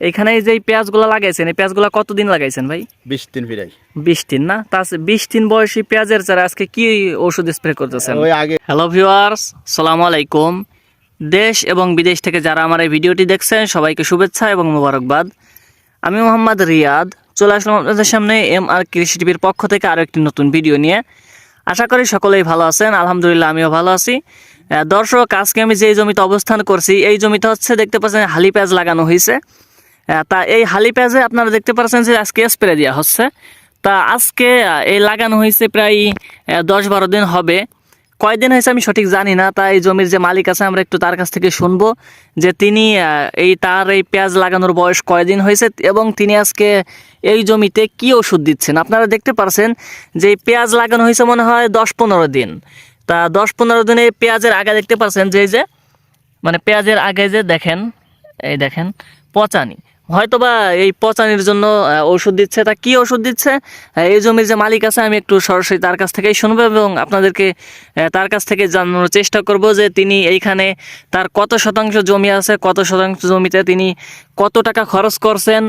এখানে যে পেঁয়াজগুলো লাগাইছেন এই পেঁয়াজগুলো কতদিন লাগাইছেন ভাই? বিশ দিন ফিরাই। বিশ দিন না? তা বিশ দিন বয়সী পেঁয়াজের চারা আজকে কি ওষুধ স্প্রে করতেছেন? হ্যালো ভিউয়ার্স সালাম আলাইকুম। দেশ এবং বিদেশ থেকে যারা আমার এই ভিডিওটি দেখছেন সবাইকে শুভেচ্ছা এবং মোবারকবাদ। আমি মোহাম্মদ রিয়াদ চলে আসলাম আপনাদের সামনে এম আর কৃষি টিভির পক্ষ থেকে আরও একটি নতুন ভিডিও নিয়ে। আশা করি সকলেই ভালো আছেন আলহামদুলিল্লাহ আমিও ভালো আছি। দর্শক আজকে আমি যেই জমিতে অবস্থান করছি এই জমিতে হচ্ছে দেখতে পাচ্ছেন হালি পেঁয়াজ লাগানো হয়েছে তা এই হালি পেঁয়াজে আপনারা দেখতে পাচ্ছেন যে আজকে স্প্রে দেওয়া হচ্ছে। তা আজকে এই লাগানো হয়েছে প্রায় দশ বারো দিন হবে। কয়দিন হয়েছে আমি সঠিক জানি না তাই জমির যে মালিক আছে আমরা একটু তার কাছ থেকে শুনব যে তিনি এই তার এই পেঁয়াজ লাগানোর বয়স কয়দিন হয়েছে এবং তিনি আজকে এই জমিতে কি ওষুধ দিচ্ছেন? আপনারা দেখতে পারছেন যে এই পেঁয়াজ লাগানো হয়েছে মনে হয় দশ পনেরো দিন। তা দশ পনেরো দিনে এই পেঁয়াজের আগে দেখতে পারছেন যে এই যে মানে পেঁয়াজের আগে যে দেখেন, এই দেখেন, পচানি। হয়তোবা এই পচানির জন্য ওষুধ দিচ্ছে। তা কি ওষুধ দিচ্ছে? এই জমির যে মালিক আছে, আমি একটু সরাসরি তার কাছ থেকেই শুনব এবং আপনাদেরকে তার কাছ থেকে জানানোর চেষ্টা করব যে তিনি এইখানে তার কত শতাংশ জমি আছে, কত শতাংশ জমিতে তিনি কত টাকা খরচ করছেন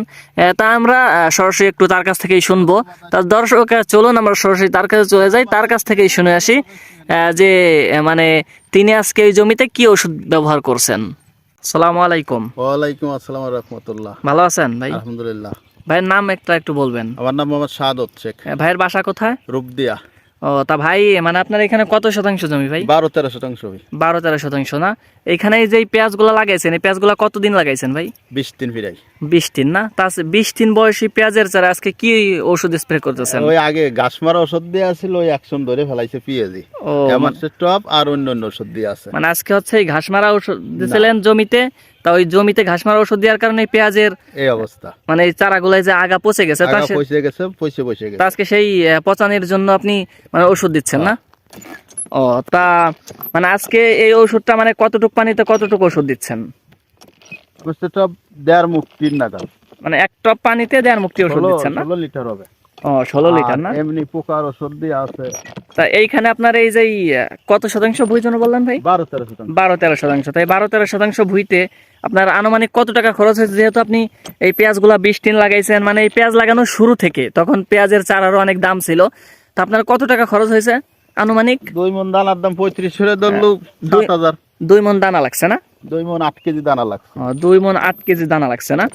তা আমরা সরাসরি একটু তার কাছ থেকেই শুনব। তার দর্শক চলুন আমরা সরাসরি তার কাছে চলে যাই। তার কাছ থেকেই শুনে আসি যে মানে তিনি আজকে এই জমিতে কি ওষুধ ব্যবহার করছেন। সালামু আলাইকুম। ওয়ালাইকুম আসসালাম রহমতুল্লাহ। ভালো আছেন ভাই? আলহামদুলিল্লাহ। ভাইয়ের নাম একটা একটু বলবেন। আমার নাম মোহাম্মদ শাহাদত শেখ। ভাইয়ের বাসা কোথায়? রূপদিয়া। ও তা ভাই মানে আপনার এখানে কত শতাংশ জমি ভাই? বারো তেরো শতাংশ বারো তেরো শতাংশ না? এখানে যে এই পেঁয়াজগুলো লাগাইছেন এই পেঁয়াজগুলো কতদিন লাগাইছেন ভাই? বিশ দিন ফিরাই। বিশ দিন না? তা বিশ দিন বয়সী পেঁয়াজের চারা আজকে কি ওষুধ স্প্রে করতেছেন? ওই আগে ঘাস মারা ওষুধ দিয়ে আছিল ওই একশন ধরে ফেলাইছে পিএজি ও হেমাসের টপ আর অন্য অন্য ওষুধ দিয়ে আছে। মানে আজকে হচ্ছে এই ঘাস মারা ওষুধ দিয়েছিলেন জমিতে তা ওই জমিতে ঘাস মারা ওষুধ দেওয়ার কারণে পেঁয়াজের এই অবস্থা। মানে এই চারাগুলাই যে আগা পচে গেছে তা সে- পয়সে গেছে পয়সে পয়সে তা গেছে আজকে সেই আহ, পচানির জন্য আপনি মানে ওষুধ দিচ্ছেন না? ও তা মানে আজকে এই ওষুধটা মানে কতটুক পানিতে কতটুকু ওষুধ দিচ্ছেন? দেড় মুখ তিন মানে এক টপ পানিতে দেড় মুক্তি ওষুধ ষোলো দিচ্ছেন না? ষোলো লিটার হবে। ও ষোলো লিটার না? এমনি পোকার ওষুধ দিয়ে আছে। তা এইখানে আপনার এই যে কত শতাংশ ভুই জন্য বললেন ভাই? বারো তেরো শতাংশ। বারো তেরো শতাংশ। তাই বারো তেরো শতাংশ ভুইতে আপনার আনুমানিক কত টাকা খরচ হয়েছে? যেহেতু আপনি এই পেঁয়াজগুলা বিশ টিন লাগাইছেন মানে এই পেঁয়াজ লাগানোর শুরু থেকে তখন পেঁয়াজের চারারও অনেক দাম ছিল। তা আপনার কত টাকা খরচ হয়েছে আনুমানিক? দুই মন দানার দাম পঁয়ত্রিশ করে ধরলো দুই- সাত হাজার। দুই মন দানা লাগছে না? দুই মন আট কেজি দানা লাগছে। দুই মন আট কেজি দানা লাগছে না?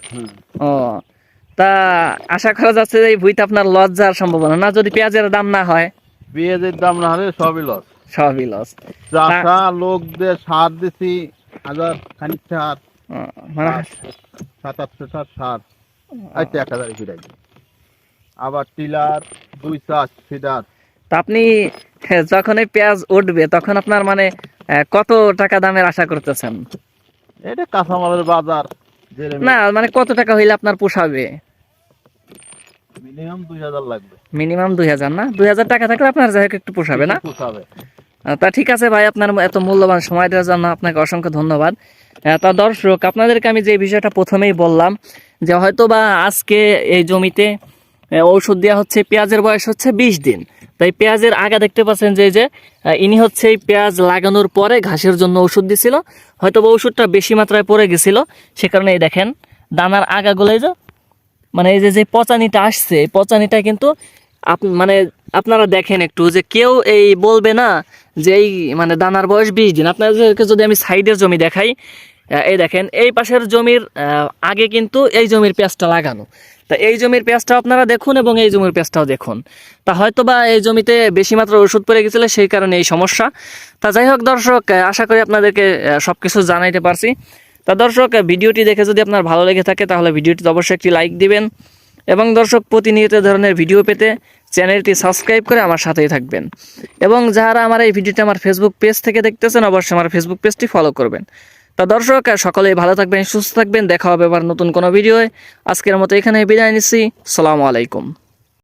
ও তা আশা করা যাচ্ছে যে এই ভুইতে আপনার লজ্জার সম্ভাবনা। না যদি পেঁয়াজের দাম না হয়? পেঁয়াজের দাম না হলে সবই লস সবই লস চাষা লোকদের সার দিছি হাজার খানিক সার। মানে সাত আটশো সার সার। আচ্ছা এক হাজার ফিরাই আবার টিলার দুই চাষ ফিডার। তা আপনি যখন এই পেঁয়াজ উঠবে তখন আপনার মানে কত টাকা দামের আশা করতেছেন? এটা কাঁচামালের বাজার। না মানে কত টাকা হইলে আপনার পোষাবে? মিনিমাম দুই হাজার লাগবে। মিনিমাম দুই হাজার না? দুই হাজার টাকা থাকলে আপনার যাই একটু পোষাবে না? পোষাবে। তা ঠিক আছে ভাই আপনার এত মূল্যবান সময় দেওয়ার জন্য আপনাকে অসংখ্য ধন্যবাদ। তা দর্শক আপনাদেরকে আমি যে বিষয়টা প্রথমেই বললাম যে হয়তো বা আজকে এই জমিতে ঔষধ দেওয়া হচ্ছে, পেঁয়াজের বয়স হচ্ছে বিশ দিন। তাই পেঁয়াজের আগা দেখতে পাচ্ছেন যে যে ইনি হচ্ছে এই পেঁয়াজ লাগানোর পরে ঘাসের জন্য ওষুধ দিছিল। হয়তো বা ওষুধটা বেশি মাত্রায় পড়ে গেছিল। সে কারণে এই দেখেন, দানার আগাগুলোই যে মানে এই যে যে পচানিটা আসছে পচানিটা কিন্তু আপ- মানে আপনারা দেখেন একটু যে কেউ এই বলবে না যে এই মানে দানার বয়স বিশ দিন। আপনাদেরকে যদি আমি সাইডের জমি দেখাই এই দেখেন, এই পাশের জমির আগে কিন্তু এই জমির পেঁয়াজটা লাগানো। তা এই জমির পেঁয়াজটাও আপনারা দেখুন এবং এই জমির পেঁয়াজটাও দেখুন। তা হয়তো বা এই জমিতে বেশি মাত্রার ওষুধ পড়ে গেছিল, সেই কারণে এই সমস্যা। তা যাই হোক, দর্শক আশা করি আপনাদেরকে সব কিছু জানাইতে পারছি। তা দর্শক ভিডিওটি দেখে যদি আপনার ভালো লেগে থাকে, তাহলে ভিডিওটিতে অবশ্যই একটি লাইক দিবেন এবং দর্শক, প্রতিনিয়ত ধরনের ভিডিও পেতে চ্যানেলটি সাবস্ক্রাইব করে আমার সাথেই থাকবেন। এবং যারা আমার এই ভিডিওটি আমার ফেসবুক পেজ থেকে দেখতেছেন, অবশ্যই আমার ফেসবুক পেজটি ফলো করবেন। তা দর্শক সকলেই ভালো থাকবেন, সুস্থ থাকবেন, দেখা হবে আবার নতুন কোনো ভিডিওয়। আজকের মতো এখানে বিদায় নিচ্ছি। সালামু আলাইকুম।